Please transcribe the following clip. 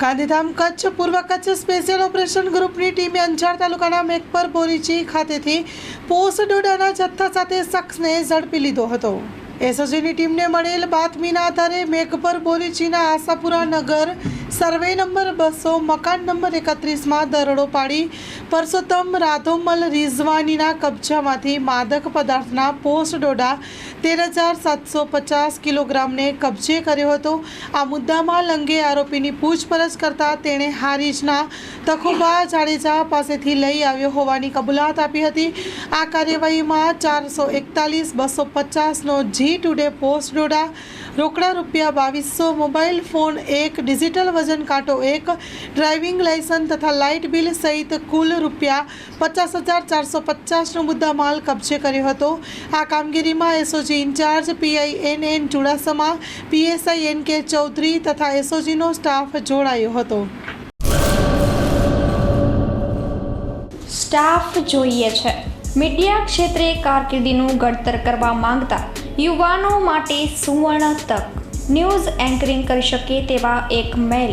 ગાંધીધામ કચ્છ, પૂર્વ Kutch special operation ગ્રુપની ટીમે અંજાર તાલુકાના મેકપર બોરીચી ખાતેથી પોસ્ટ ડોડાના જથ્થા સાથે શખ્સને ઝડપી લીધો હતો. એસઓજીની ટીમને મળેલ બાતમીના આધારે મેઘપર બોરીચીના આશાપુરા નગર, સર્વે નંબર બસો, મકાન નંબર એકત્રીસમાં દરોડો પાડી પરસોત્તમ રાધોમલ રિઝવાનીના કબજામાંથી માદક પદાર્થના પોસ્ટ ડોડા તેર હજાર સાતસો પચાસ કિલોગ્રામને કબજે કર્યો હતો. આ મુદ્દામાં લંગે આરોપીની પૂછપરછ કરતા તેણે હારીજના તખુબા જાડેજા પાસેથી લઈ આવ્યો હોવાની કબૂલાત આપી હતી. આ કાર્યવાહીમાં ચારસો એકતાલીસ, બસો પચાસનો જી ટુડે પોસ્ટ ડોડા, રોકડા રૂપિયા બાવીસો, મોબાઈલ ફોન એક, ડિજિટલ વજન કાંટો એક, ડ્રાઇવિંગ લાયસન્સ તથા લાઇટ બિલ સહિત કુલ રૂપિયા પચાસ હજાર ચારસો પચાસનો મુદ્દા માલ કબજે કર્યો હતો. આ કામગીરીમાં SOG in-charge PI N N Chudasama PSI N K Chaudhary તથા એસઓજીનો સ્ટાફ જોડાયો હતો. સ્ટાફ જોઈએ છે. મીડિયા ક્ષેત્રે કારકિર્દીનું ઘડતર કરવા માંગતા યુવાનો માટે સુવર્ણ તક. ન્યૂઝ એન્કરિંગ કરી શકે તેવા એક મેલ.